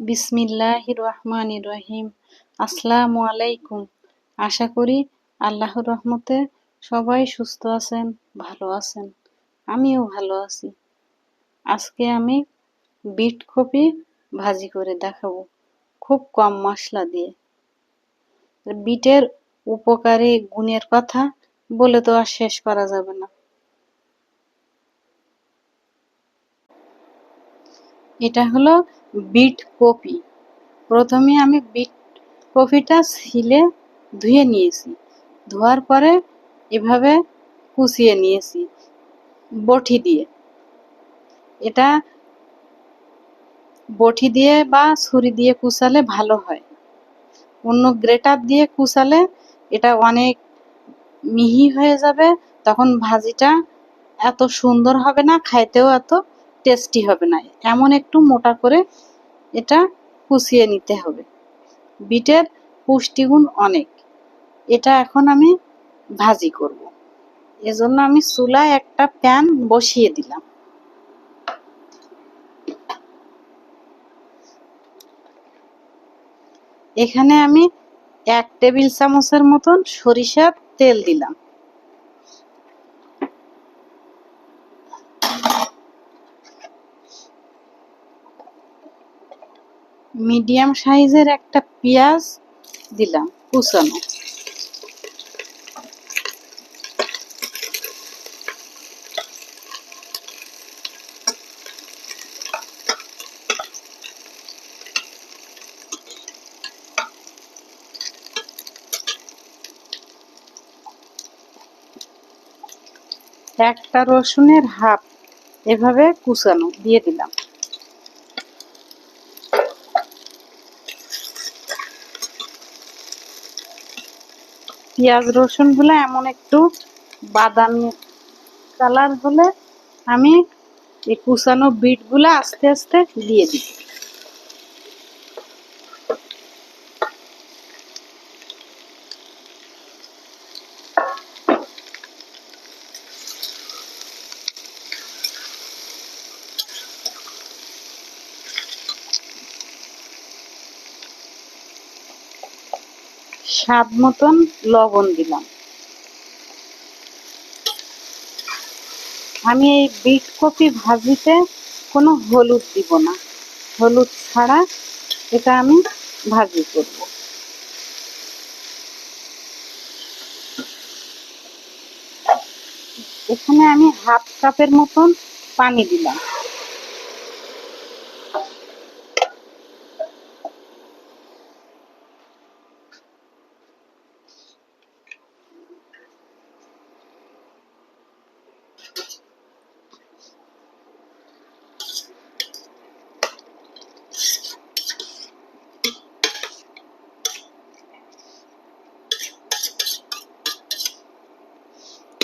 বিসমিল্লাহ রহমান রহিম আসসালামু আলাইকুম আশা করি আল্লাহর রহমতে সবাই সুস্থ আছেন, ভালো আছেন। আমিও ভালো আছি। আজকে আমি বিট কপি ভাজি করে দেখাবো, খুব কম মশলা দিয়ে। বিটের উপকারী, গুণের কথা বলে তো আর শেষ করা যাবে না। এটা হলো বিট কপি। প্রথমে আমি বিট কপিটা ছিলে ধুয়ে নিয়েছি। ধোয়ার পরে এভাবে কুচিয়ে নিয়েছি বটি দিয়ে। এটা বটি দিয়ে বা ছুরি দিয়ে কুচালে ভালো হয়। অন্য গ্রেটার দিয়ে কুচালে এটা অনেক মিহি হয়ে যাবে, তখন ভাজিটা এত সুন্দর হবে না, খাইতেও এত টেস্টি হবে না। এমন একটু মোটা করে এটা কুচিয়ে নিতে হবে। বিটের পুষ্টিগুণ অনেক। এটা এখন আমি ভাজি করব। এজন্য আমি চুলায় একটা প্যান বসিয়ে দিলাম। এখানে আমি এক টেবিল চামচের মতন সরিষার তেল দিলাম। মিডিয়াম সাইজের একটা পেঁয়াজ দিলাম কুচানো। একটা রসুনের হাফ এভাবে কুচানো দিয়ে দিলাম। পেঁয়াজ রসুনগুলো এমন একটু বাদামি কালার হলে আমি এই কুচানো বিটগুলো আস্তে আস্তে দিয়ে দিই। স্বাদ মতন লবণ দিলাম। আমি এই বিট কপি ভাজিতে কোনো হলুদ দিব না। হলুদ ছাড়া এটা আমি ভাজি করব। এখানে আমি হাফ কাপের মতন পানি দিলাম।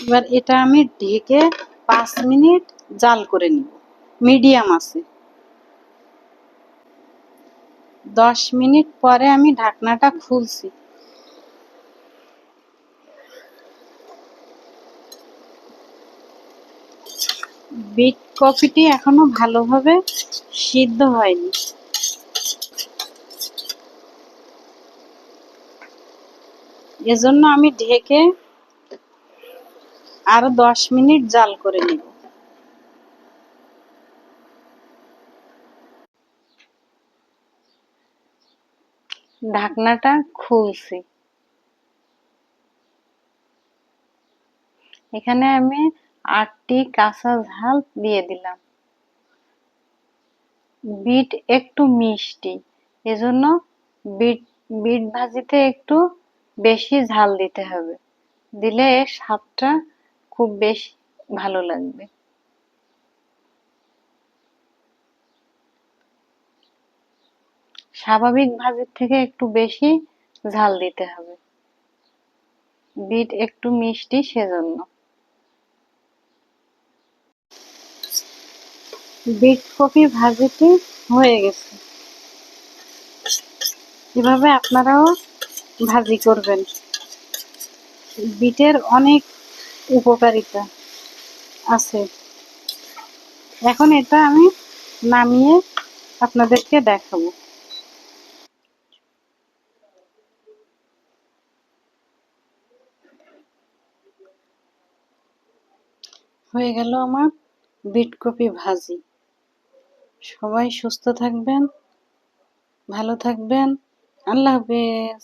এবার এটা আমি ঢেকে পাঁচ মিনিট জাল করে নিব। মিডিয়াম আছে। দশ মিনিট পরে আমি ঢাকনাটা খুলছি। বিট কফিটি এখনও ভালোভাবে সিদ্ধ হয়নি। এজন্য আমি ঢেকে আরও দশ মিনিট জাল করে নিব। ঢাকনাটা খুলছি। এখানে আমি আটটি কাঁচা ঝাল দিয়ে দিলাম। বিট একটু মিষ্টি, এজন্য বিট বিট ভাজিতে একটু বেশি ঝাল দিতে হবে। দিলে স্বাদটা খুব বেশি ভালো লাগবে। স্বাভাবিক ভাজির থেকে একটু বেশি ঝাল দিতে হবে। বিট একটু মিষ্টি সেজন্য। বিট কপি ভাজিটি হয়ে গেছে। এভাবে আপনারাও ভাজি করবেন। বিটের অনেক উপকারিতা আছে। এখন এটা আমি নামিয়ে আপনাদেরকে দেখাবো। হয়ে গেল আমার বিটকপি ভাজি। সবাই সুস্থ থাকবেন, ভালো থাকবেন। আল্লাহ হাফেজ।